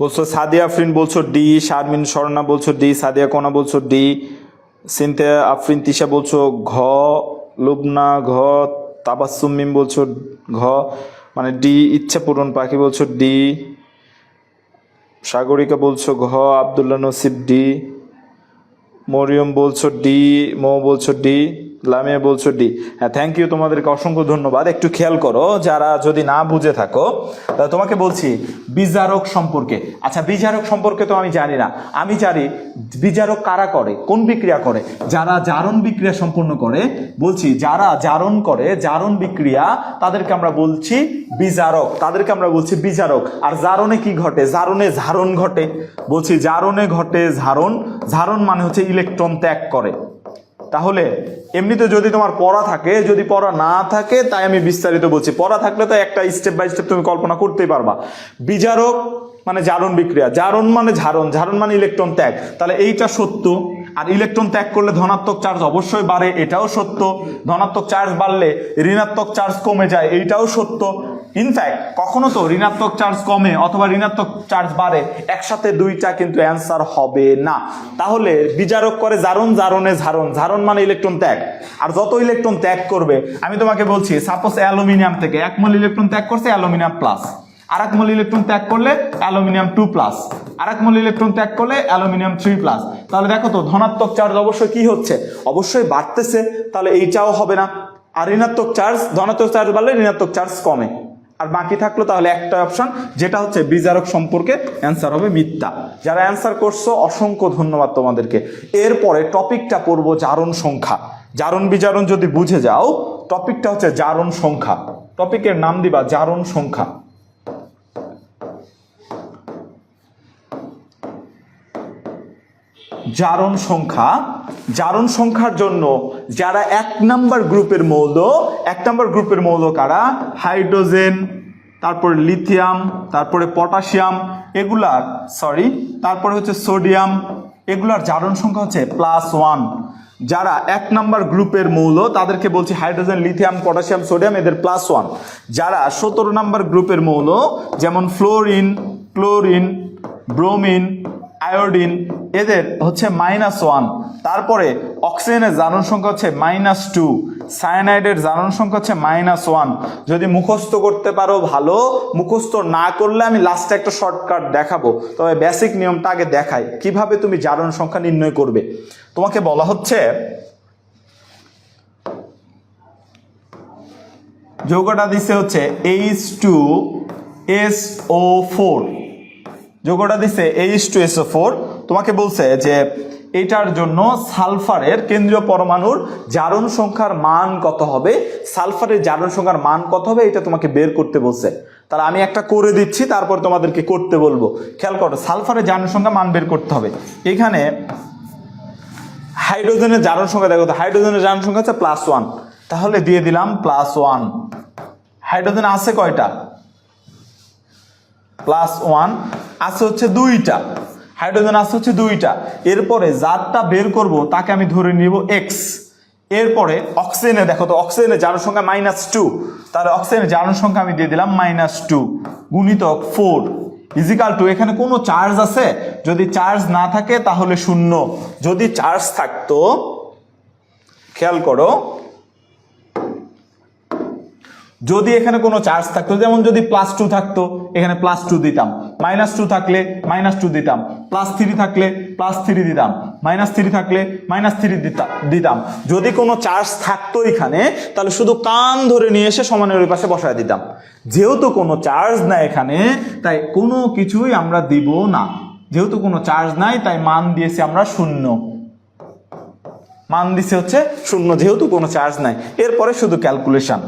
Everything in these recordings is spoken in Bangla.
বলছো সাদিয়া আফরিন বলছো ডি, শারমিন স্বর্ণা বলছো ডি, সাদিয়া কোনা বলছো ডি, সিনথিয়া আফরিন তিশা বলছো ঘ, লুবনা ঘ তাবাসুমিম বলছো ঘ মানে ডি, ইচ্ছা পূরণ পাখি বলছো ডি, সাগরিকা বলছো ঘ, আবদুল্লাহ নসিব ডি, মরিয়ম বলছো ডি, মো বলছো ডি লামিয়া বলছো, ডি হ্যাঁ থ্যাংক ইউ তোমাদেরকে অসংখ্য ধন্যবাদ। একটু খেয়াল করো, যারা যদি না বুঝে থাকো তাহলে তোমাকে বলছি, বিজারক সম্পর্কে। আচ্ছা বিজারক সম্পর্কে তো আমি জানি না। আমি জানি, বিজারক কারা করে, কোন বিক্রিয়া করে? যারা জারণ বিক্রিয়া সম্পূর্ণ করে, বলছি, যারা জারণ করে, জারণ বিক্রিয়া, তাদেরকে আমরা বলছি বিজারক। তাদেরকে আমরা বলছি বিজারক। আর জারণে কি ঘটে? জারণে ঝারণ ঘটে। বলছি, জারণে ঘটে ঝারণ। ঝারণ মানে হচ্ছে ইলেকট্রন ত্যাগ করে। তাহলে এমনিতে যদি তোমার পড়া থাকে, যদি পড়া না থাকে, তাই আমি বিস্তারিত বলছি। পড়া থাকলে তো একটা স্টেপ বাই স্টেপ তুমি কল্পনা করতেই পারবা। বিজারক মানে জারণ বিক্রিয়া। জারণ মানে ঝারণ। ঝারণ মানে ইলেকট্রন ত্যাগ। তাহলে এইটা সত্য। আর ইলেকট্রন ত্যাগ করলে ধনাত্মক চার্জ অবশ্যই বাড়ে, এটাও সত্য। ধনাত্মক চার্জ বাড়লে ঋণাত্মক চার্জ কমে যায়, এইটাও সত্য। ইনফ্যাক্ট কখনো তো ঋণাত্মক চার্জ কমে অথবা ঋণাত্মক চার্জ বাড়ে, একসাথে দুইটা কিন্তু অ্যান্সার হবে না। তাহলে বিচারক করে জারণ, জারণে ঝারণ। ঝারণ মানে ইলেকট্রন ত্যাগ। আর যত ইলেকট্রন ত্যাগ করবে, আমি তোমাকে বলছি সাপোজ অ্যালুমিনিয়াম থেকে এক মোল ইলেকট্রন ত্যাগ করছে অ্যালুমিনিয়াম প্লাস আর এক মোল ইলেকট্রন ত্যাগ করলে অ্যালুমিনিয়াম টু প্লাস আর এক মোল ইলেকট্রন ত্যাগ করলে অ্যালুমিনিয়াম থ্রি প্লাস তাহলে দেখো তো, ধনাত্মক চার্জ অবশ্যই কি হচ্ছে? অবশ্যই বাড়তেছে, তাহলে এইটাও হবে না। আর ঋণাত্মক চার্জ ধনাত্মক চার্জ বাড়লে ঋণাত্মক চার্জ কমে। আর বাকি থাকল তাহলে একটা অপশন যেটা হচ্ছে বিজারক সম্পর্কে অ্যান্সার হবে মিথ্যা। যারা অ্যান্সার করছ, অসংখ্য ধন্যবাদ তোমাদেরকে। এরপরে টপিকটা পড়ব জারণ সংখ্যা। জারণ বিজারণ যদি বুঝে যাও, টপিকটা হচ্ছে জারণ সংখ্যা। টপিকের নাম দিবা জারণ সংখ্যা। জারণ সংখ্যা। জারণ সংখ্যার জন্য যারা এক নাম্বার গ্রুপের মৌল, এক নাম্বার গ্রুপের মৌল কারা? হাইড্রোজেন, তারপরে লিথিয়াম, তারপরে পটাশিয়াম, এগুলার সরি তারপরে হচ্ছে সোডিয়াম, এগুলার জারণ সংখ্যা হচ্ছে প্লাস ওয়ান যারা এক নাম্বার গ্রুপের মৌল, তাদেরকে বলছি হাইড্রোজেন, লিথিয়াম, পটাশিয়াম, সোডিয়াম, এদের প্লাস ওয়ান যারা সতেরো নাম্বার গ্রুপের মৌল, যেমন ফ্লোরিন ক্লোরিন ব্রোমিন আয়োডিন, এদের হচ্ছে মাইনাস ওয়ান তারপরে অক্সিজেনের জারণ সংখ্যা হচ্ছে মাইনাস টু সায়ানাইডের জারণ সংখ্যা হচ্ছে মাইনাস ওয়ান যদি মুখস্থ করতে পারো ভালো, মুখস্থ না করলে আমি লাস্টে একটা শর্টকাট দেখাবো। তবে বেসিক নিয়মটা আগে দেখাই। কীভাবে তুমি জারণ সংখ্যা নির্ণয় করবে? তোমাকে বলা হচ্ছে, যৌগটা দিচ্ছে হচ্ছে H two S O four যোগটা দিছে এইচ টু এসও ফোর তোমাকে বলছে যে এটার জন্য সালফারের কেন্দ্রীয় পরমাণুর জারণ সংখ্যার মান কত হবে? সালফারের জারণ সংখ্যার মান কত হবে? এটা তোমাকে বের করতে বলছে। তাহলে আমি একটা করে দিচ্ছি, তারপর তোমাদেরকে করতে বলব। খেয়াল করো, সালফারের জারণ সংখ্যা মান বের করতে হবে। এখানে হাইড্রোজেনের জারণ সংখ্যা, দেখো হাইড্রোজেনের জারণ সংখ্যা হচ্ছে প্লাস ওয়ান তাহলে দিয়ে দিলাম প্লাস ওয়ান হাইড্রোজেন আছে কয়টা? প্লাস ওয়ান আছে হচ্ছে দুইটা। হাইড্রোজেন আছে হচ্ছে দুইটা। এরপরে যারটা বের করব, তাকে আমি ধরে নিব এক্স এরপরে অক্সিজেনে, দেখো তো, অক্সিজেনের জারণ সংখ্যা মাইনাস টু তাহলে অক্সিজেনের জারণ সংখ্যা আমি দিয়ে দিলাম মাইনাস টু গুণিতক ফোর ইজিক্যাল টু এখানে কোনো চার্জ আছে? যদি চার্জ না থাকে, তাহলে শূন্য। যদি চার্জ থাকতো, খেয়াল করো, যদি এখানে কোনো চার্জ থাকতো, যেমন যদি প্লাস টু থাকতো, এখানে প্লাস টু দিতাম। মাইনাস টু থাকলে মাইনাস টু দিতাম। প্লাস থ্রি থাকলে প্লাস থ্রি দিতাম। মাইনাস থ্রি থাকলে মাইনাস থ্রি দিতাম। যদি কোনো চার্জ থাকতো এখানে, তাহলে শুধু কান ধরে নিয়ে এসে সমানের ওই পাশে বসায় দিতাম। যেহেতু কোনো চার্জ নাই এখানে, তাই কোনো কিছুই আমরা দিব না। যেহেতু কোনো চার্জ নাই, তাই মান দিয়েছি আমরা শূন্য। মান দিছে হচ্ছে শূন্য, যেহেতু কোনো চার্জ নাই। এরপরে শুধু ক্যালকুলেশন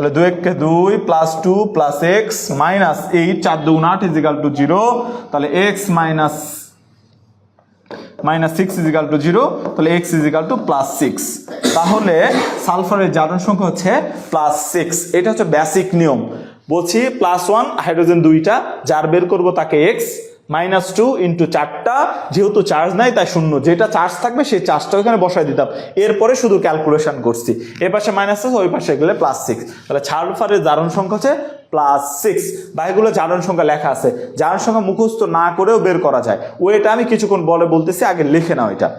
তাহলে দুই এককে দুই plus two plus X minus eight চার দুগুণ আট ইজিক্যাল টু জিরো তাহলে X minus minus six equal to zero তাহলে X equal to plus six তাহলে সালফারের জারণ সংখ্যা হচ্ছে প্লাস সিক্স এটা হচ্ছে বেসিক নিয়ম। বলছি প্লাস ওয়ান হাইড্রোজেন দুইটা, যার বের করব তাকে এক্স মাইনাস টু ইন্টু চারটা, যেহেতু চার্জ নাই তাই শূন্য। যেটা চার্জ থাকবে সেই চার্জটা ওখানে বসাই দিতাম। এরপরে শুধু ক্যালকুলেশন করছি। এ পাশে মাইনাস ওই পাশে গেলে প্লাস সিক্স। তাহলে ছাড়ফারের জারণ সংখ্যা হচ্ছে প্লাস সিক্স। বা এগুলো জারণ সংখ্যা লেখা আছে। জারণ সংখ্যা মুখস্থ না করেও বের করা যায়। ওইটা আমি কিছুক্ষণ বলে বলতেছি, আগে লিখে নাও এটা।